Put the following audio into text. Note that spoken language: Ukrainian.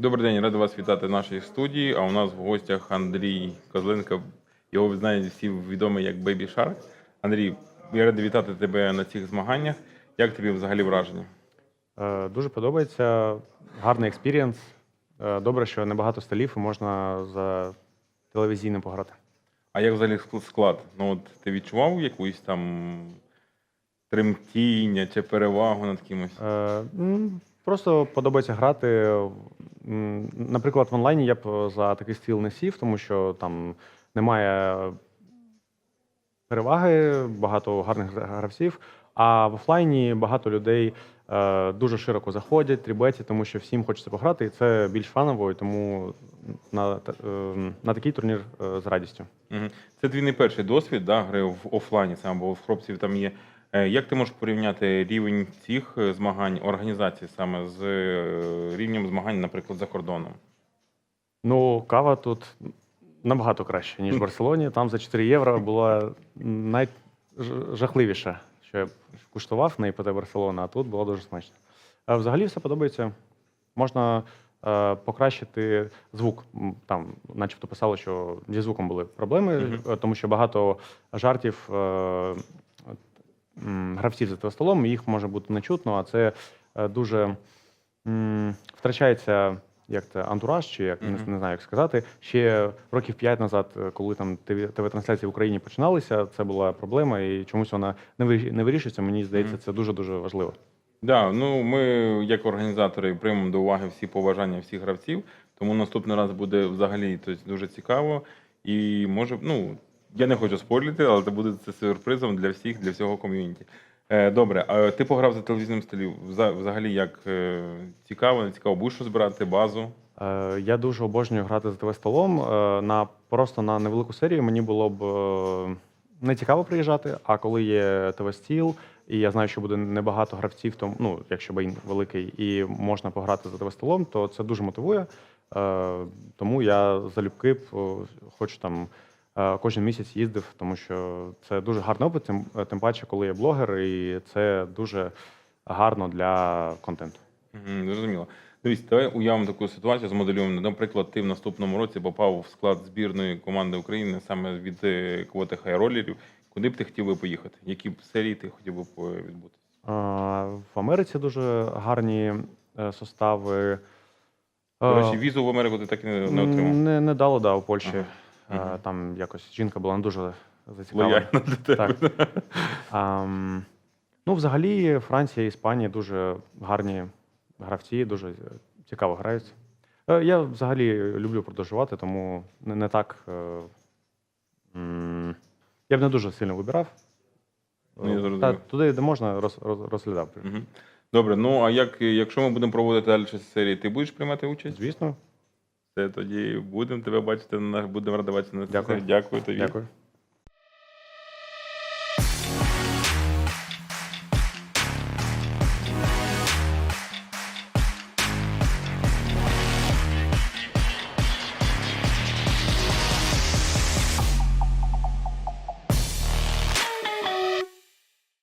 Добрий день, радий вас вітати в нашій студії. А у нас в гостях Андрій Козленко. Його знають всі відомий як Baby Shark. Андрій, я радий вітати тебе на цих змаганнях. Як тобі взагалі враження? Е, Дуже подобається. Гарний експірієнс. Е, Добре, що небагато столів і можна за телевізійним пограти. А як взагалі склад? Ну от ти відчував якусь там тремтіння чи перевагу над кимось? Е, м, Просто подобається грати. Наприклад, в онлайні я б за такий стіл не сів, тому що там немає переваги, багато гарних гравців. А в офлайні багато людей е, дуже широко заходять, трібеті, тому що всім хочеться пограти, і це більш фаново, і тому на, е, на такий турнір е, з радістю. Це твій не перший досвід да, гри в офлайні, саме, бо в хлопців там є. Е, Як ти можеш порівняти рівень цих е, змагань, організації саме з е, рівнем змагань, наприклад, за кордоном? Ну, кава тут набагато краще, ніж в Барселоні. Там за 4 євро була найжахливіша, що я куштував на ІПТ Барселона, а тут було дуже смачно. А взагалі все подобається. Можна е, покращити звук. Там, начебто, писали, що зі звуком були проблеми, Мгм. е, тому що багато жартів е, гравців за твоїм столом, їх може бути не чутно, а це е, дуже втрачається як це антураж, чи як не, Мгм. не знаю, як сказати. Ще років п'ять назад, е, коли там ТВ-трансляції в Україні починалися, це була проблема, і чомусь вона не вирі- не вирішується. Мені здається, це дуже дуже важливо. Да, ну ми, як організатори, приймемо до уваги всі побажання всіх гравців, тому наступний раз буде взагалі тобто, дуже цікаво. І може, ну, я не хочу спойлити, але це буде це сюрпризом для всіх, для всього ком'юніті. Е, добре, а ти пограв за телевізійним столі. Вза- Взагалі, як е, цікаво, не цікаво, будеш збирати базу? Е, Я дуже обожнюю грати за ТВ столом. Е, На просто на невелику серію мені було б е, не цікаво приїжджати. А коли є ТВ стіл, і я знаю, що буде небагато гравців, тому ну якщо бейн великий, і можна пограти за ТВ столом, то це дуже мотивує. Е, Тому я залюбки е, хочу там. Е, Кожен місяць їздив, тому що це дуже гарний опит, тим, тим паче, коли є блогер, і це дуже гарно для контенту. Зрозуміло. Дивіться, давай уявимо таку ситуацію, змоделюємо. Наприклад, ти в наступному році попав в склад збірної команди України саме від е, квоти хайролерів. Куди б ти хотів би поїхати? Які б серії ти хотів би відбути? В Америці дуже гарні е, состави. До Е, речі, візу в Америку ти так і не, не отримав. Не, не дало, да, у Польщі. Ага. Е, Там якось жінка була не дуже зацікавлена. Лояльно для тебе. Так. А, ну, взагалі, Франція і Іспанія дуже гарні гравці, дуже цікаво грають. Е, Я взагалі люблю подорожувати, тому не, не так. е, м, Я б не дуже сильно вибирав. Ну, я Та, зрозумів. туди, де можна, роз, роз, розглядав. Мгм. Добре, ну а як, якщо ми будемо проводити далі серії, ти будеш приймати участь? Звісно, Тоді будемо тебе бачити на будемо радувати на Дякую. Дякую тобі. дякую.